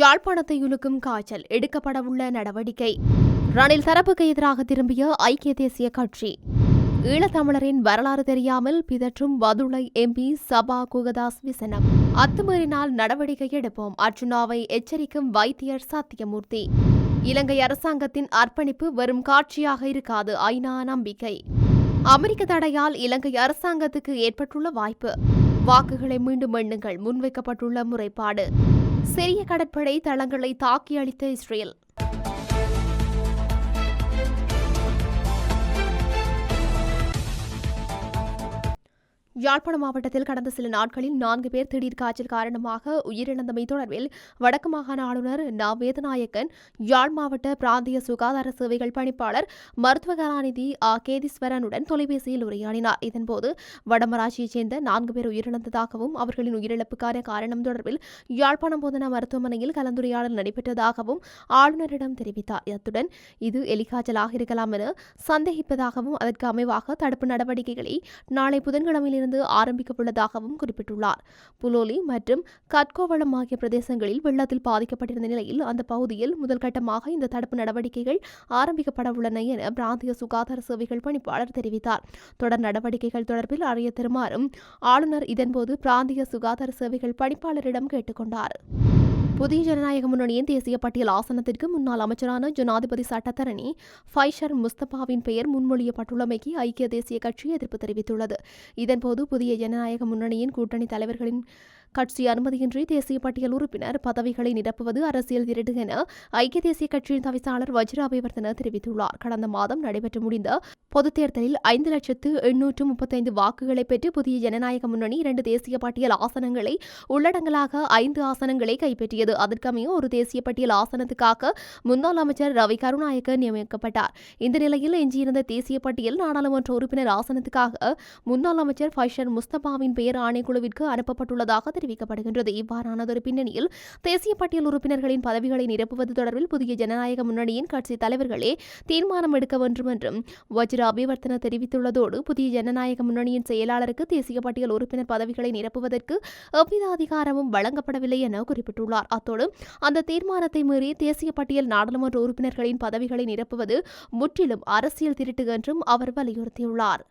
யாழ்ப்பாணத்தை உலுக்கும் காய்ச்சல் எடுக்கப்படவுள்ள நடவடிக்கை. ரணில் தரப்புக்கு எதிராக திரும்பிய ஐக்கிய தேசிய கட்சி. ஈழத்தமிழரின் வரலாறு தெரியாமல் பிதற்றும் வதுளை எம்பி சபா குகதாஸ் விசனம். அத்துமீறினால் நடவடிக்கை எடுப்போம். அர்ஜுனாவை எச்சரிக்கும் வைத்தியர் சத்தியமூர்த்தி. இலங்கை அரசாங்கத்தின் அர்ப்பணிப்பு வெறும் காட்சியாக இருக்காது ஐநா நம்பிக்கை. அமெரிக்க தடையால் இலங்கை அரசாங்கத்துக்கு ஏற்பட்டுள்ள வாய்ப்பு. வாக்குகளை மீண்டும் எண்ணுங்கள். முன்வைக்கப்பட்டுள்ள முறைப்பாடு. சிறிய கடற்படை தளங்களை தாக்கி அளித்த இஸ்ரேல். யாழ்ப்பாணம் மாவட்டத்தில் கடந்த சில நாட்களில் நான்கு பேர் திடீர் காய்ச்சல் காரணமாக உயிரிழந்தமை தொடர்பில் வடக்கு மாகாண ஆளுநர் நா வேதநாயக்கன் யாழ் மாவட்ட பிராந்திய சுகாதார சேவைகள் பணிப்பாளர் மருத்துவ கலாநிதி ஆ கேதீஸ்வரனுடன் தொலைபேசியில் உரையாடினார். இதன்போது வடமராட்சியைச் சேர்ந்த நான்கு பேர் உயிரிழந்ததாகவும் அவர்களின் உயிரிழப்புக்கான காரணம் தொடர்பில் யாழ்ப்பாணம் போதனா மருத்துவமனையில் கலந்துரையாடல் நடைபெற்றதாகவும் ஆளுநரிடம் தெரிவித்தார். அத்துடன் இது எலிகாய்ச்சலாக இருக்கலாம் என சந்தேகிப்பதாகவும் அதற்கு அமைவாக தடுப்பு நடவடிக்கைகளை நாளை புதன்கிழமையில் இருந்து ஆரம்பிக்கப்பட்டுள்ளதாகவும் குறிப்பிட்டுள்ளார். புலோலி மற்றும் கட்கோவளம் ஆகிய பிரதேசங்களில் வெள்ளத்தில் பாதிக்கப்பட்டிருந்த நிலையில் அந்த பகுதியில் முதல்கட்டமாக இந்த தடுப்பு நடவடிக்கைகள் ஆரம்பிக்கப்பட உள்ளன என பிராந்திய சுகாதார சேவைகள் பணிப்பாளர் தெரிவித்தார். தொடர் நடவடிக்கைகள் தொடர்பில் அறிய தருமாறும் ஆளுநர் இதன்போது பிராந்திய சுகாதார சேவைகள் பணிப்பாளரிடம் கேட்டுக்கொண்டார். புதிய ஜனநாயக முன்னணியின் தேசிய பட்டியல் ஆசனத்திற்கு முன்னாள் அமைச்சரான ஜனாதிபதி சட்டத்தரணி ஃபைஷர் முஸ்தபாவின் பெயர் முன்மொழியப்பட்டுள்ளமைக்கு ஐக்கிய தேசிய கட்சி எதிர்ப்பு தெரிவித்துள்ளது. இதன்போது புதிய ஜனநாயக முன்னணியின் கூட்டணி தலைவர்களின் கட்சி அனுமதியின்றி தேசிய பட்டியல் உறுப்பினர் பதவிகளை நிரப்புவது அரசியல் திருடு என ஐக்கிய தேசிய கட்சியின் தவிசாளர் வஜ்ராபிவர்தன தெரிவித்துள்ளார். கடந்த மாதம் நடைபெற்று முடிந்த பொதுத் தேர்தலில் ஐந்து லட்சத்து எண்ணூற்று முப்பத்தைந்து வாக்குகளை பெற்று புதிய ஜனநாயக முன்னணி இரண்டு தேசிய பட்டியல் ஆசனங்களை உள்ளடங்கலாக ஐந்து ஆசனங்களை கைப்பற்றியது. அதற்கமைய ஒரு தேசிய பட்டியல் ஆசனத்துக்காக முன்னாள் அமைச்சர் ரவி கருணாயக்க நியமிக்கப்பட்டார். இந்த நிலையில் எஞ்சியிருந்த தேசிய பட்டியல் நாடாளுமன்ற உறுப்பினர் ஆசனத்துக்காக முன்னாள் அமைச்சர் ஃபைஷர் முஸ்தபாவின் பெயர் ஆணைக்குழுவிற்கு அனுப்பப்பட்டுள்ளதாக தெரிவிக்கப்படுகின்றது. இவ்வாறானதொரு பின்னணியில் தேசிய பட்டியல் உறுப்பினர்களின் பதவிகளை நிரப்புவது தொடர்பில் புதிய ஜனநாயக முன்னணியின் கட்சி தலைவர்களே தீர்மானம் எடுக்க வேண்டும் என்றும் வஜ்ர அபிவர்த்தன தெரிவித்துள்ளதோடு புதிய ஜனநாயக முன்னணியின் செயலாளருக்கு தேசிய பட்டியல் உறுப்பினர் பதவிகளை நிரப்புவதற்கு எவ்வித அதிகாரமும் வழங்கப்படவில்லை என குறிப்பிட்டுள்ளார். அத்தோடு அந்த தீர்மானத்தை மீறி தேசிய பட்டியல் நாடாளுமன்ற உறுப்பினர்களின் பதவிகளை நிரப்புவது முற்றிலும் அரசியல் திருட்டு என்றும் அவர் வலியுறுத்தியுள்ளார்.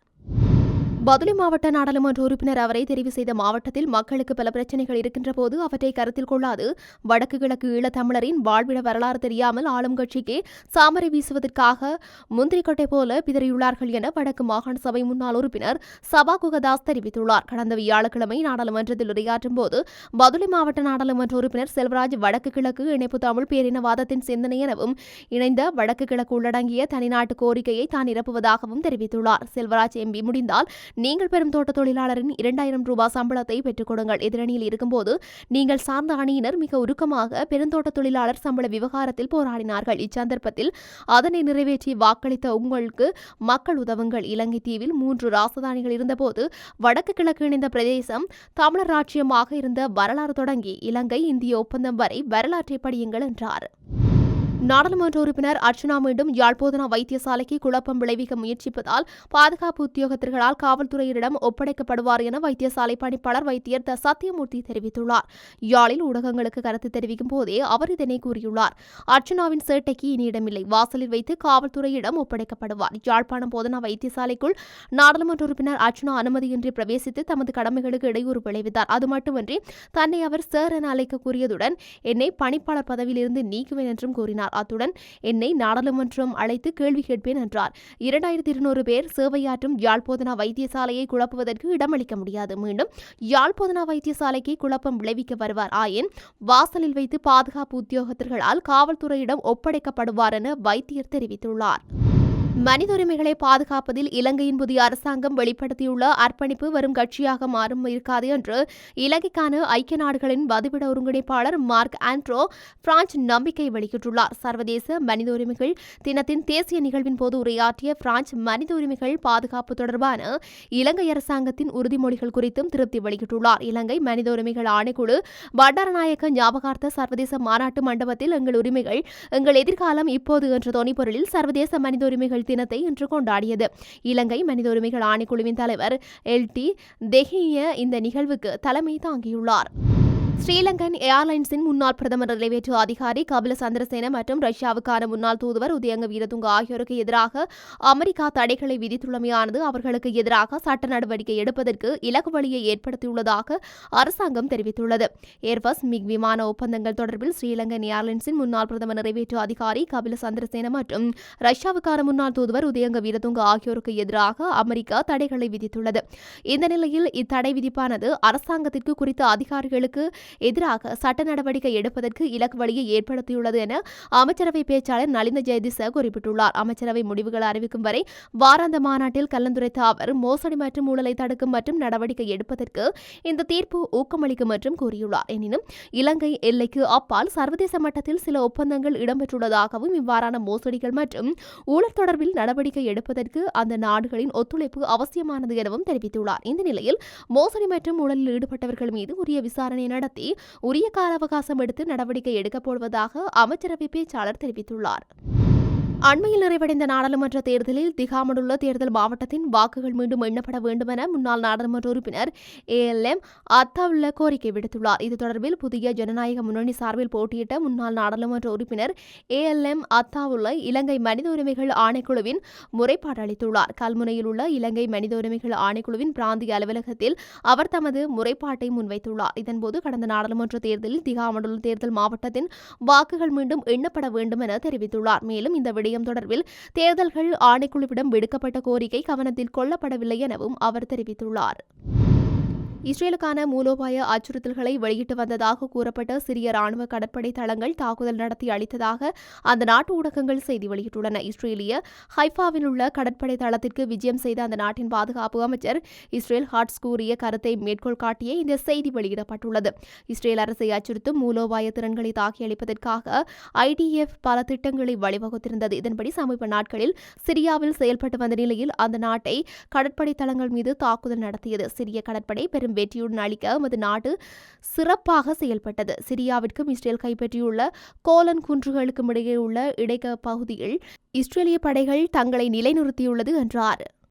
பதுளை மாவட்ட நாடாளுமன்ற உறுப்பினர் அவரை தெரிவு செய்த மாவட்டத்தில் மக்களுக்கு பல பிரச்சனைகள் இருக்கின்ற போது அவற்றை கருத்தில் கொள்ளாது. வடக்கு கிழக்கு ஈழத்தமிழரின் வாழ்விட வரலாறு தெரியாமல் ஆளும் கட்சிக்கு சாமரை வீசுவதற்காக முந்திரிக்கொட்டை போல பிதறியுள்ளார்கள் என வடக்கு மாகாண சபை முன்னாள் உறுப்பினர் சபா குகதாஸ் தெரிவித்துள்ளார். கடந்த வியாழக்கிழமை நாடாளுமன்றத்தில் உரையாற்றும் போது பதுளை மாவட்ட நாடாளுமன்ற உறுப்பினர் செல்வராஜ் வடக்கு கிழக்கு இணைப்பு தமிழ் பேரினவாதத்தின் சிந்தனை எனவும் இணைந்த வடக்கு கிழக்கு உள்ளடங்கிய தனிநாட்டு கோரிக்கையை தான் நிரப்புவதாகவும் தெரிவித்துள்ளார். செல்வராஜ் எம்பி முடிந்தால் நீங்கள் பெறும் தோட்ட தொழிலாளரின் இரண்டாயிரம் ரூபாய் சம்பளத்தை பெற்றுக் கொடுங்கள். எதிரணியில் இருக்கும்போது நீங்கள் சார்ந்த அணியினர் மிக உருக்கமாக பெருந்தோட்ட தொழிலாளர் சம்பள விவகாரத்தில் போராடினார்கள். இச்சந்தர்ப்பத்தில் அதனை நிறைவேற்றி வாக்களித்த உங்களுக்கு மக்கள் உதவுங்கள். இலங்கை தீவில் மூன்று ராசதானிகள் இருந்தபோது வடக்கு கிழக்கு இணைந்த பிரதேசம் தமிழர் ராஜ்யமாக இருந்த வரலாறு தொடங்கி இலங்கை இந்திய ஒப்பந்தம் வரை வரலாற்றை படியுங்கள் என்றார். நாடாளுமன்ற உறுப்பினர் அர்ச்சனா மீண்டும் யாழ்ப்போதனா வைத்தியசாலைக்கு குழப்பம் விளைவிக்க முயற்சிப்பதால் பாதுகாப்பு உத்தியோகத்தர்களால் காவல்துறையிடம் ஒப்படைக்கப்படுவார் என வைத்தியசாலை பணிப்பாளர் வைத்தியர் த. சத்தியமூர்த்தி தெரிவித்துள்ளார். யாழில் ஊடகங்களுக்கு கருத்து தெரிவிக்கும் போதே அவர் இதனை கூறியுள்ளார். அர்ச்சனாவின் சேட்டைக்கு இனி இடமில்லை. வாசலில் வைத்து காவல்துறையிடம் ஒப்படைக்கப்படுவார். யாழ்ப்பாணம் போதனா வைத்தியசாலைக்குள் நாடாளுமன்ற உறுப்பினர் அர்ச்சனா அனுமதியின்றி பிரவேசித்து தமது கடமைகளுக்கு இடையூறு விளைவித்தார். அது மட்டுமன்றி தன்னை அவர் சேர் என அழைக்க கூறியதுடன் என்னை பணிப்பாளர் பதவியிலிருந்து நீக்குவேன் என்றும் கூறினார். அத்துடன் என்னை நாடாளுமன்றம் அழைத்து கேள்வி கேட்பேன் என்றார். இரண்டாயிரத்தி இருநூறு பேர் சேவையாற்றும் யாழ்ப்போதனா வைத்தியசாலையை குழப்புவதற்கு இடமளிக்க முடியாது. மீண்டும் யாழ்ப்போதனா வைத்தியசாலைக்கு குழப்பம் விளைவிக்க வருவார். ஆயின் வாசலில் வைத்து பாதுகாப்பு உத்தியோகத்தர்களால் காவல்துறையிடம் ஒப்படைக்கப்படுவார் என வைத்தியர் தெரிவித்துள்ளார். மனித உரிமைகளை பாதுகாப்பதில் இலங்கையின் புதிய அரசாங்கம் வெளிப்படுத்தியுள்ள அர்ப்பணிப்பு வரும் கட்சியாக மாறும் இருக்காது என்று இலங்கைக்கான ஐக்கிய நாடுகளின் வதிவிட ஒருங்கிணைப்பாளர் மார்க் ஆண்ட்ரோ பிரான்ஸ் நம்பிக்கை வெளியிட்டுள்ளார். சர்வதேச மனித உரிமைகள் தினத்தின் தேசிய நிகழ்வின் போது உரையாற்றிய பிரான்ஸ் மனித உரிமைகள் பாதுகாப்பு தொடர்பான இலங்கை அரசாங்கத்தின் உறுதிமொழிகள் குறித்தும் திருப்தி வெளியிட்டுள்ளார். இலங்கை மனித உரிமைகள் ஆணைக்குழு பண்டாரநாயக்க ஞாபகார்த்த சர்வதேச மாநாட்டு மண்டபத்தில் எங்கள் உரிமைகள் எங்கள் எதிர்காலம் இப்போது என்ற தொனிப்பொருளில் சர்வதேச மனித உரிமைகள் தினத்தை இன்று கொண்டாடியது. இலங்கை மனித உரிமைகள் ஆணைக்குழுவின் தலைவர் எல். டி. தெஹிய இந்த நிகழ்வுக்கு தலைமை தாங்கியுள்ளார். ஸ்ரீலங்கன் ஏர்லைன்ஸின் முன்னாள் பிரதமர் நிறைவேற்று அதிகாரி கபில சந்திரசேன மற்றும் ரஷ்யாவுக்கான முன்னாள் தூதுவர் உதயங்க வீரதுங்க ஆகியோருக்கு எதிராக அமெரிக்கா தடைகளை விதித்துள்ளமையானது அவர்களுக்கு எதிராக சட்ட நடவடிக்கை எடுப்பதற்கு இலக்கு வழியை ஏற்படுத்தியுள்ளதாக அரசாங்கம் தெரிவித்துள்ளது ஏர்பஸ் மிக் விமான ஒப்பந்தங்கள் தொடர்பில் ஸ்ரீலங்கன் ஏர்லைன்ஸின் முன்னாள் பிரதமர் நிறைவேற்று அதிகாரி கபில சந்திரசேன மற்றும் ரஷ்யாவுக்கான முன்னாள் தூதுவர் உதயங்க வீரதுங்க ஆகியோருக்கு எதிராக அமெரிக்கா தடைகளை விதித்துள்ளது இந்த நிலையில் இத்தடை விதிப்பானது அரசாங்கத்திற்கு குறித்த அதிகாரிகளுக்கு எதிராக சட்ட நடவடிக்கை எடுப்பதற்கு இலக்கு வழியை ஏற்படுத்தியுள்ளது என அமைச்சரவை பேச்சாளர் நலிந்த ஜெயதிச குறிப்பிட்டுள்ளார். அமைச்சரவை முடிவுகள் அறிவிக்கும் வரை வாராந்த மாநாட்டில் கலந்துரைத்த அவர் மோசடி மற்றும் ஊழலை தடுக்கும் மற்றும் நடவடிக்கை எடுப்பதற்கு இந்த தீர்ப்பு ஊக்கமளிக்கும் என்றும் கூறியுள்ளார். எனினும் இலங்கை எல்லைக்கு அப்பால் சர்வதேச மட்டத்தில் சில ஒப்பந்தங்கள் இடம்பெற்றுள்ளதாகவும் இவ்வாறான மோசடிகள் மற்றும் ஊழல் தொடர்பில் நடவடிக்கை எடுப்பதற்கு அந்த நாடுகளின் ஒத்துழைப்பு அவசியமானது எனவும் தெரிவித்துள்ளார். இந்த நிலையில் மோசடி மற்றும் ஊழலில் ஈடுபட்டவர்கள் மீது உரிய விசாரணை நடத்த உரிய கால அவகாசம் எடுத்து நடவடிக்கை எடுக்கப்படுவதாக அமைச்சரவை பேச்சாளர் தெரிவித்துள்ளார். அண்மையில் நிறைவடைந்த நாடாளுமன்ற தேர்தலில் திகாமடுள்ள தேர்தல் மாவட்டத்தின் வாக்குகள் மீண்டும் எண்ணப்பட வேண்டும் என முன்னாள் நாடாளுமன்ற உறுப்பினர் ஏ எல் எம் அத்தாவுள்ள கோரிக்கை விடுத்துள்ளார். இது தொடர்பில் புதிய ஜனநாயக முன்னணி சார்பில் போட்டியிட்ட முன்னாள் நாடாளுமன்ற உறுப்பினர் ஏ எல் எம் அத்தாவுள்ள இலங்கை மனித உரிமைகள் ஆணைக்குழுவின் முறைப்பாடு அளித்துள்ளார். கல்முனையில் உள்ள இலங்கை மனித உரிமைகள் ஆணைக்குழுவின் பிராந்திய அலுவலகத்தில் அவர் தமது முறைப்பாட்டை முன்வைத்துள்ளார். இதன்போது கடந்த நாடாளுமன்ற தேர்தலில் திகாமடுள்ள தேர்தல் மாவட்டத்தின் வாக்குகள் மீண்டும் எண்ணப்பட வேண்டும் என தெரிவித்துள்ளார். மேலும் இந்த விடயம் விடயம் தொடர்பில் தேர்தல்கள் ஆணைக்குழுவிடம் விடுக்கப்பட்ட கோரிக்கை கவனத்தில் கொள்ளப்படவில்லை எனவும் அவர் தெரிவித்துள்ளார். இஸ்ரேலுக்கான மூலோபாய அச்சுறுத்தல்களை வெளியிட்டு வந்ததாக கூறப்பட்ட சிரிய ராணுவ கடற்படை தளங்கள் தாக்குதல் நடத்தி அளித்ததாக அந்த நாட்டு ஊடகங்கள் செய்தி வெளியிட்டுள்ளன. இஸ்ரேலிய ஹைஃபாவில் உள்ள கடற்படை தளத்திற்கு விஜயம் செய்த அந்த நாட்டின் பாதுகாப்பு அமைச்சர் இஸ்ரேல் ஹாட்ஸ் கூறிய கருத்தை மேற்கோள் காட்டிய இந்த செய்தி வெளியிடப்பட்டுள்ளது. இஸ்ரேல் அரசை அச்சுறுத்தும் மூலோபாய திறன்களை தாக்கி அளிப்பதற்காக ஐடிஎஃப் பல திட்டங்களை வழிவகுத்திருந்தது. இதன்படி சமீப நாட்களில் சிரியாவில் செயல்பட்டு வந்த நிலையில் அந்த நாட்டை கடற்படை தளங்கள் மீது தாக்குதல் நடத்தியது. சிரிய கடற்படை பெரும் பெரும் வெற்றியுடன் அளிக்க எமது நாடு சிறப்பாக செயல்பட்டது. சிரியாவிற்கும் இஸ்ரேல் கைப்பற்றியுள்ள கோலன் குன்றுகளுக்கும் இடையே உள்ள இடைக்க பகுதியில் இஸ்ரேலிய படைகள் தங்களை நிலைநிறுத்தியுள்ளது என்றார்.